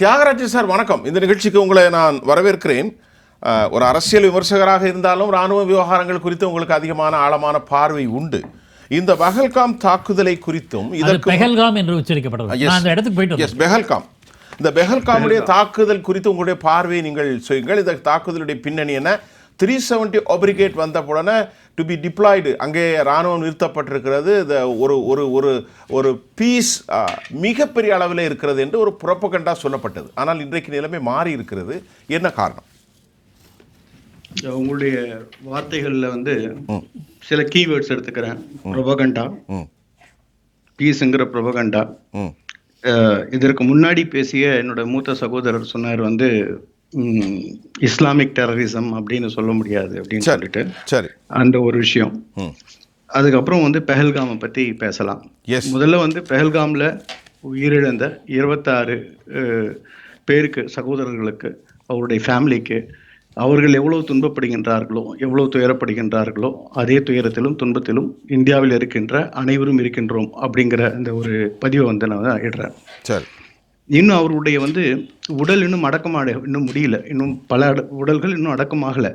Thiagarajan sir வணக்கம். இந்த நிகழ்ச்சிக்கு உங்களை நான் வரவேற்கிறேன். ஒரு அரசியல் விமர்சகராக இருந்தாலும் ராணுவ விவகாரங்கள் குறித்து உங்களுக்கு அதிகமான ஆழமான பார்வை உண்டு. இந்த பஹல்காம் தாக்குதலை குறித்தும் அது இதற்கு பெஹல்காம் என்று உச்சரிக்கப்பட்டது. Yes. நான் அந்த இடத்துக்கு போயிட்டு எஸ் பெஹல்காம் இந்த பெஹல்காமுடைய தாக்குதல் குறித்து உங்களுடைய பார்வையை நீங்கள் சொல்லுங்கள். இந்த தாக்குதலுடைய பின்னணி என்ன? த்ரீ செவன்டி ஒப்ரிகேட் வந்த உடனே டு பி டிப்ளாய்டு அங்கே ராணுவம் நிறுத்தப்பட்டிருக்கிறது. இந்த ஒரு ஒரு ஒரு ஒரு பீஸ் மிகப்பெரிய அளவில் இருக்கிறது என்று ஒரு புறப்பகண்டா சொல்லப்பட்டது. ஆனால் இன்றைக்கு நிலைமை மாறி இருக்கிறது. என்ன காரணம்? உங்களுடைய வார்த்தைகள்ல வந்து சில கீவேர்ட்ஸ் எடுத்துக்கிறேன். ப்ரொபகண்டா பீஸுங்கிற ப்ரொபகண்டா இதற்கு முன்னாடி பேசிய என்னோட மூத்த சகோதரர் சொன்னார் வந்து இஸ்லாமிக் டெரரிசம் அப்படின்னு சொல்ல முடியாது அப்படின்னு சொல்லிட்டு சரி. அந்த ஒரு விஷயம். அதுக்கப்புறம் வந்து பெஹல்காமை பத்தி பேசலாம். எஸ் முதல்ல வந்து பெஹல்காம்ல உயிரிழந்த இருபத்தாறு பேருக்கு சகோதரர்களுக்கு அவருடைய ஃபேமிலிக்கு அவர்கள் எவ்வளவு துன்பப்படுகின்றார்களோ எவ்வளவு துயரப்படுகின்றார்களோ அதே துயரத்திலும் துன்பத்திலும் இந்தியாவில் இருக்கின்ற அனைவரும் இருக்கின்றோம் அப்படிங்கிற அந்த ஒரு பதிவை வந்து நான் இடுறேன். சரி. இன்னும் அவருடைய வந்து உடல் இன்னும் அடக்கமாக இன்னும் முடியல. இன்னும் பல உடல்கள் இன்னும் அடக்கமாகல.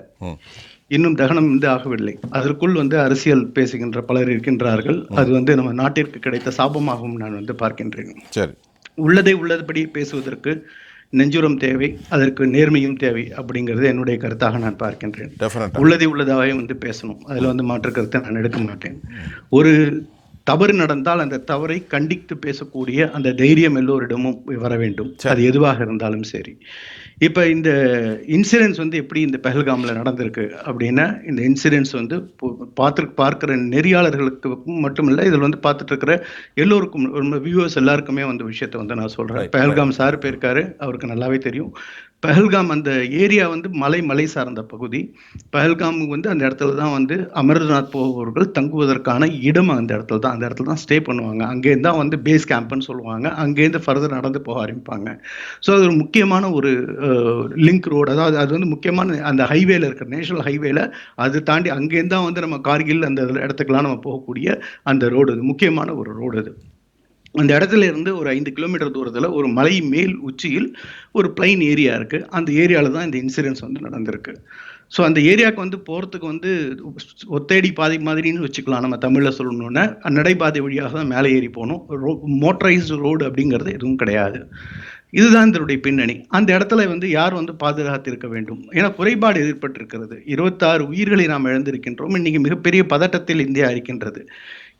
இன்னும் தகனம் வந்து ஆகவில்லை. அதற்குள் வந்து அரசியல் பேசுகின்ற பலர் இருக்கின்றார்கள். அது வந்து நம்ம நாட்டிற்கு கிடைத்த சாபமாகவும் நான் வந்து பார்க்கின்றேன். சரி. உள்ளதை உள்ளதுபடி பேசுவதற்கு நெஞ்சுரம் தேவை அதற்கு நேர்மையும் தேவை அப்படிங்கிறது என்னுடைய கருத்தாக நான் பார்க்கின்றேன். உள்ளதை உள்ளதாகவே வந்து பேசணும். அதுல வந்து மாற்று கருத்தை நான் எடுக்க மாட்டேன். ஒரு தவறு நடந்தால் அந்த தவறை கண்டித்து பேசக்கூடிய அந்த தைரியம் எல்லோரிடமும் வர வேண்டும். அது எதுவாக இருந்தாலும் சரி. இப்ப இந்த இன்சிடென்ட்ஸ் வந்து எப்படி இந்த பெஹல்காம்ல நடந்திருக்கு அப்படின்னா இந்த இன்சிடென்ட்ஸ் வந்து பார்த்து பார்க்கிற நெறியாளர்களுக்கு மட்டுமில்ல இதில் வந்து பார்த்துட்டு இருக்கிற எல்லோருக்கும் வியூவர்ஸ் எல்லாருக்குமே வந்து விஷயத்தை வந்து நான் சொல்றேன். பெஹல்காம் சார் போயிருக்காரு அவருக்கு நல்லாவே தெரியும். பஹல்காம் அந்த ஏரியா வந்து மலை மலை சார்ந்த பகுதி. பெஹல்காம் வந்து அந்த இடத்துல தான் வந்து அமர்நாத் போபவர்கள் தங்குவதற்கான இடம் அந்த இடத்துல தான். அந்த இடத்துல தான் ஸ்டே பண்ணுவாங்க. அங்கேருந்து தான் வந்து பேஸ் கேம்ப்னு சொல்லுவாங்க. அங்கேருந்து ஃபர்தர் நடந்து போக ஆரம்பிப்பாங்க. ஸோ அது ஒரு முக்கியமான ஒரு லிங்க் ரோடு அதாவது அது வந்து முக்கியமான அந்த ஹைவேல இருக்கிற நேஷனல் ஹைவேல அது தாண்டி அங்கேருந்து தான் வந்து நம்ம கார்கில் அந்த இடத்துக்குலாம் நம்ம போகக்கூடிய அந்த ரோடு அது. முக்கியமான ஒரு ரோடு அது. அந்த இடத்துல இருந்து ஒரு ஐந்து கிலோமீட்டர் தூரத்தில் ஒரு மலை மேல் உச்சியில் ஒரு பிளைன் ஏரியா இருக்குது அந்த ஏரியாவில் தான் இந்த இன்சூரன்ஸ் வந்து நடந்திருக்கு. ஸோ அந்த ஏரியாவுக்கு வந்து போகிறதுக்கு வந்து ஒத்தேடி பாதை மாதிரின்னு வச்சுக்கலாம். நம்ம தமிழில் சொல்லணுன்னா நடைபாதை வழியாக தான் மேலே ஏறி போகணும். ரோ மோட்டரைஸ்டு ரோடு அப்படிங்கிறது எதுவும் கிடையாது. இதுதான் இதனுடைய பின்னணி. அந்த இடத்துல வந்து யார் வந்து பாதுகாத்திருக்க வேண்டும்? ஏன்னா குறைபாடு ஏற்பட்டிருக்கிறது இருபத்தாறு உயிர்களை நாம் இழந்திருக்கின்றோம். இன்னைக்கு மிகப்பெரிய பதட்டத்தில் இந்தியா இருக்கின்றது.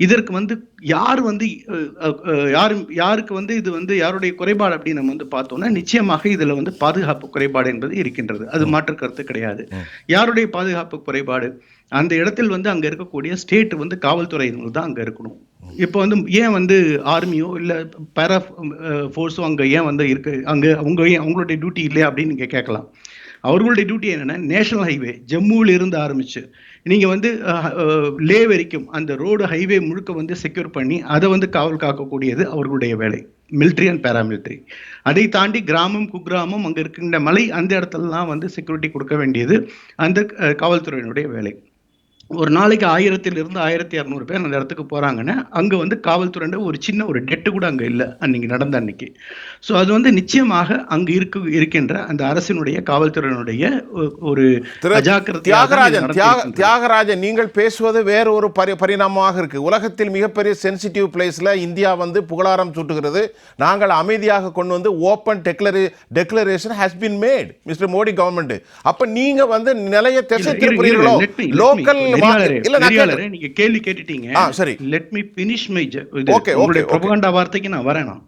இதற்கு வந்து யார் வந்து யாரும் யாருக்கு வந்து இது வந்து யாருடைய குறைபாடு அப்படின்னு நம்ம வந்து பார்த்தோம்னா நிச்சயமாக இதுல வந்து பாதுகாப்பு குறைபாடு என்பது இருக்கின்றது. அது மாற்று கருத்து கிடையாது. யாருடைய பாதுகாப்பு குறைபாடு? அந்த இடத்தில் வந்து அங்கே இருக்கக்கூடிய ஸ்டேட் வந்து காவல்துறையினர் தான் அங்கே இருக்கணும். இப்போ வந்து ஏன் வந்து ஆர்மியோ இல்லை பேரா ஃபோர்ஸோ அங்கே ஏன் வந்து இருக்கு? அங்கே அவங்க ஏன் அவங்களுடைய டியூட்டி இல்லையா அப்படின்னு நீங்கள் கேட்கலாம். அவர்களுடைய டியூட்டி என்னென்னா நேஷனல் ஹைவே ஜம்முவில் இருந்து ஆரம்பிச்சு நீங்கள் வந்து லே வரைக்கும் அந்த ரோடு ஹைவே முழுக்க வந்து செக்யூர் பண்ணி அதை வந்து காவல் காக்கக்கூடியது அவர்களுடைய வேலை. மிலிட்ரி அண்ட் பேராமிலிட்ரி அதை தாண்டி கிராமம் குக்கிராமம் அங்கே இருக்கின்ற மலை அந்த இடத்துலலாம் வந்து செக்யூரிட்டி கொடுக்க வேண்டியது அந்த காவல்துறையினுடைய வேலை. ஒரு நாளைக்கு ஆயிரத்திலிருந்து ஆயிரத்தி இரநூறு பேர் அந்த இடத்துக்கு போறாங்கன்னா அங்க வந்து காவல்துறையிட ஒரு சின்ன ஒரு டெட்டு கூட அங்க இல்லை அன்னைக்கு நடந்த அன்னைக்கு. ஸோ அது வந்து நிச்சயமாக அங்கு இருக்கு இருக்கின்ற அந்த அரசினுடைய காவல்துறையினுடைய ஒரு தியாகராஜன். தியாகராஜன் நீங்கள் பேசுவது வேற ஒரு பரி பரிணாமமாக இருக்கு. உலகத்தில் மிகப்பெரிய சென்சிட்டிவ் பிளேஸ்ல இந்தியா வந்து புகழாரம் சூட்டுகிறது. நாங்கள் அமைதியாக கொண்டு வந்து open declare declaration has been made mister Modi government அப்ப நீங்க வந்து நிலைய திசை திருப்புறீர்களோ. லோக்கல் இல்ல. நீங்க கேள்வி கேட்டுட்டீங்க சரி. லெட் மீ பினிஷ் மை உங்களுடைய. ப்ரொபகண்டா வார்த்தைக்கு நான் வரேன் நான்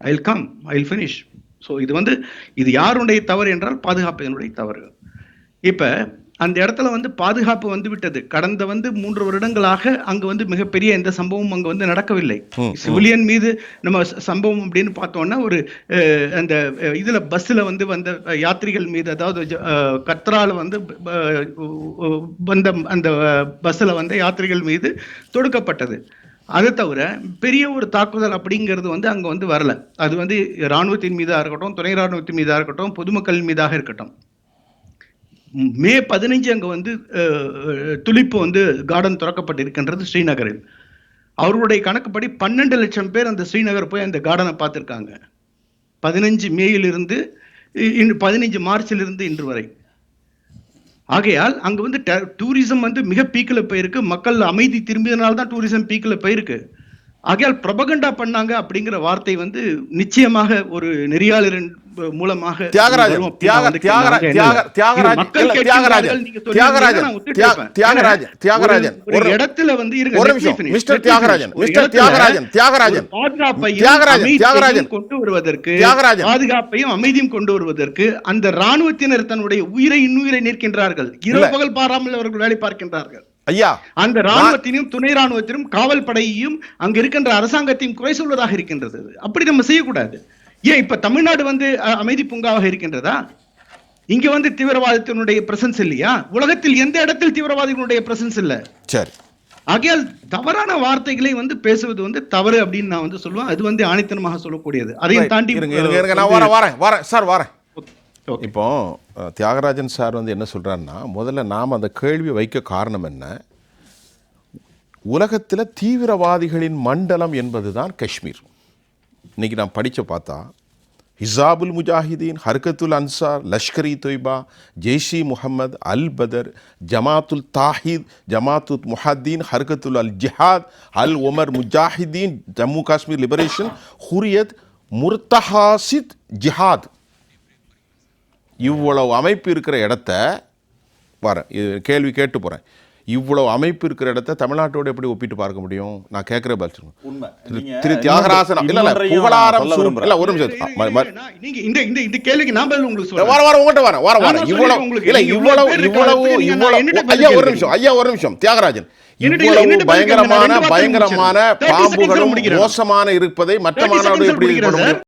I come I will finish so இது வந்து இது யாருடைய தவறு என்றால் பாதுகாப்பினுடைய தவறு இப்ப அந்த இடத்துல வந்து பாதுகாப்பு வந்து விட்டது கடந்த வந்து மூன்று வருடங்களாக அங்க வந்து மிகப்பெரிய எந்த சம்பவமும் அங்க வந்து நடக்கவில்லை. சிவிலியன் மீது நம்ம சம்பவம் அப்படின்னு பார்த்தோம்னா ஒரு அந்த இதுல பஸ்ல வந்து வந்த யாத்ரிகள் மீது அதாவது கத்ரால வந்து வந்த அந்த பஸ்ல வந்த யாத்ரிகள் மீது தொடுக்கப்பட்டது. அதை தவிர பெரிய ஒரு தாக்குதல் அப்படிங்கிறது வந்து அங்க வந்து வரல. அது வந்து இராணுவத்தின் மீதா இருக்கட்டும் துணை இராணுவத்தின் மீதா இருக்கட்டும் பொதுமக்கள் மீதாக இருக்கட்டும். மே பதினைஞ்சு அங்கே வந்து துளிப்பு வந்து கார்டன் திறக்கப்பட்டிருக்கின்றது ஸ்ரீநகரில். அவருடைய கணக்குப்படி பன்னெண்டு லட்சம் பேர் அந்த ஸ்ரீநகர் போய் அந்த கார்டனை பார்த்துருக்காங்க. பதினஞ்சு மேயிலிருந்து இ- இன்று பதினைஞ்சு மார்ச்சிலிருந்து இன்று வரை. ஆகையால் அங்கே வந்து டூரிசம் வந்து மிக பீக்கில் போயிருக்கு. மக்கள் அமைதி திரும்பியதுனால தான் டூரிசம் பீக்கில் போயிருக்கு. ஆகையால் பிரபகண்டா பண்ணாங்க அப்படிங்கிற வார்த்தை வந்து நிச்சயமாக ஒரு நெறியாளரின் மூலமாக தியாகராஜன். தியாகராஜன் ஒரு இடத்துல வந்து இருங்க, ஒரு நிமிஷம். Mister Thiyagarajan, mister Thiyagarajan, Thiyagarajan. Thiagarajan, Thiagarajan. கொண்டு வருவதற்கு தியாகராஜன். பாதுகாப்பையும் அமைதியும் கொண்டு வருவதற்கு அந்த ராணுவத்தினர் தன்னுடைய உயிரை இன்னுயிரை நிற்கின்றார்கள் இரவு. பகல் பாராமல் அவர்கள் வேலை பார்க்கின்றார்கள் ஐயா அந்த ராணுவத்தினையும் துணை ராணுவத்திനും காவல் படையையும் அங்க இருக்கின்ற அரசாங்கத்தையும் குறை சொல்வதாக இருக்கின்றது. அப்படி நம்ம செய்யக்கூடாது ஏன் இப்ப தமிழ்நாடு வந்து அமைதி பூங்காவாக இருக்கின்றதா? இங்க வந்து தீவிரவாதத்தினுடைய பிரசன்ஸ் இல்லையா? உலகத்தில் எந்த இடத்தில் தீவிரவாதிகளுடைய பிரசன்ஸ் இல்ல? சரி. ஆகையால் தவறான வார்த்தைகளை வந்து பேசுவது வந்து தவறு அப்படின்னு நான் வந்து சொல்லுவேன். அது வந்து ஆணித்தனமாக சொல்லக்கூடியது. அதையும் தாண்டி நான் வரேன் வரேன் வரேன். சார் வரேன். இப்போ தியாகராஜன் சார் வந்து என்ன சொல்றாருன்னா முதல்ல நாம் அந்த கேள்வி வைக்க காரணம் என்ன? உலகத்தில் தீவிரவாதிகளின் மண்டலம் என்பதுதான் காஷ்மீர். இன்னைக்கு நான் படிச்ச பார்த்தா ஹிசாபுல் முஜாஹிதீன் ஹர்கத்துல் அன்சார் லஷ்கர் இ தொய்பா ஜெய்ஷி முஹம்மது அல் பதர் ஜமாத்துல் தாஹித் ஜமாத்துல் முஹாதீன் ஹர்கத்துல் அல் ஜிஹாத் அல் உமர் முஜாஹிதீன் ஜம்மு காஷ்மீர் லிபரேஷன் ஹுரியத் முர்தஹாசித் ஜிஹாத். இவ்வளவு அமைப்பு இருக்கிற இடத்த வரேன் இது கேள்வி கேட்டு போகிறேன் இவ்வளவு அமைப்பு இருக்கிற இடத்த தமிழ்நாட்டோட எப்படி ஒப்பிட்டு பார்க்க முடியும் நான் கேட்குற பதில் உண்மை திரு- நீங்க திரு தியாகராசன் இல்ல இல்ல புகழாரம். இல்ல ஒரு நிமிஷம் நீங்க இந்த இந்த இந்த கேள்விக்கு நான் பதில் உங்களுக்கு வர சொல்றேன் வர உங்கள்கிட்ட வரேன் வர வர இவ்வளவு. இல்ல இவ்வளவு இவ்வளவு இவ்வளவு ஐயா ஒரு. நிமிஷம் ஐயா ஒரு நிமிஷம் தியாகராஜன் இவ்வளவு பயங்கரமான பயங்கரமான முடிச்சிடுறேன். 30 seconds ல பாம்புகளும். மோசமான இருப்பதை மற்ற 30 மாநாடு seconds ல எப்படி